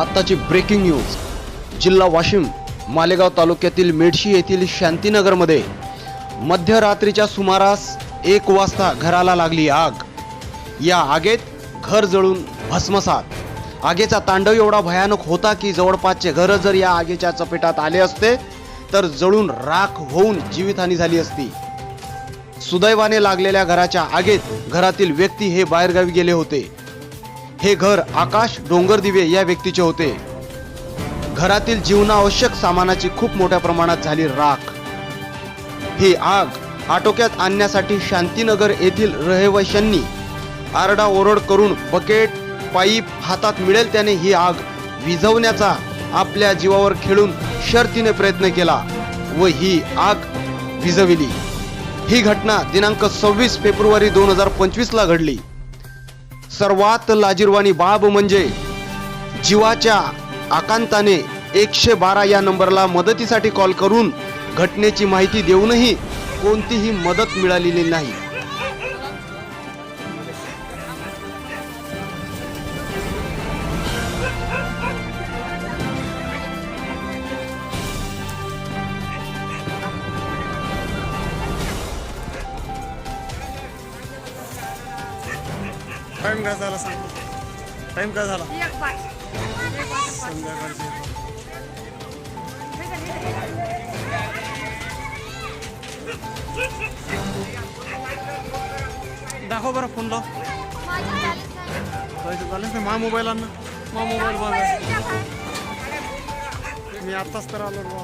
आत्ताची breaking news. जिल्हा वाशिम मालेगाव तालुक्यातील मेडशी येथील शांतीनगरमध्ये मध्यरात्रीच्या सुमारास एक वाजता घराला लागली आग. या आगेत घर जळून भस्मसात. आगेचा तांडव एवढा भयानक होता की जवळपासचे घरं जर या आगेच्या चपेटात आले असते तर जळून राख होऊन जीवितहानी झाली असती. सुदैवाने लागलेल्या घराच्या आगेत घरातील व्यक्ती हे बाहेरगावी गेले होते. हे घर आकाश डोंगरदिवे या व्यक्तीचे होते. घरातील जीवनावश्यक सामानाची खूप मोठ्या प्रमाणात झाली राख. ही आग आटोक्यात आणण्यासाठी शांतीनगर येथील रहिवाशांनी आरडाओरड करून बकेट पाईप हातात मिळेल त्याने ही आग विझवण्याचा आपल्या जीवावर खेळून शर्तीने प्रयत्न केला व ही आग विझविली. ही घटना दिनांक सव्वीस फेब्रुवारी दोन हजार पंचवीसला घडली. सर्वात लाजीरवाणी बाब म्हणजे जीवाच्या आकांताने एकशे बारा या नंबरला मदतीसाठी कॉल करून घटनेची माहिती देऊनही कोणतीही मदत मिळालेली नाही. टाइम काय झाला सांग. टाइम काय झाला? संध्याकाळचे दाखव बरं फोन लाव बॅलन्स नाही मा मोबाईल आण ना. मा मोबाईल बंद आहे. मी आत्ताच तर आलो बा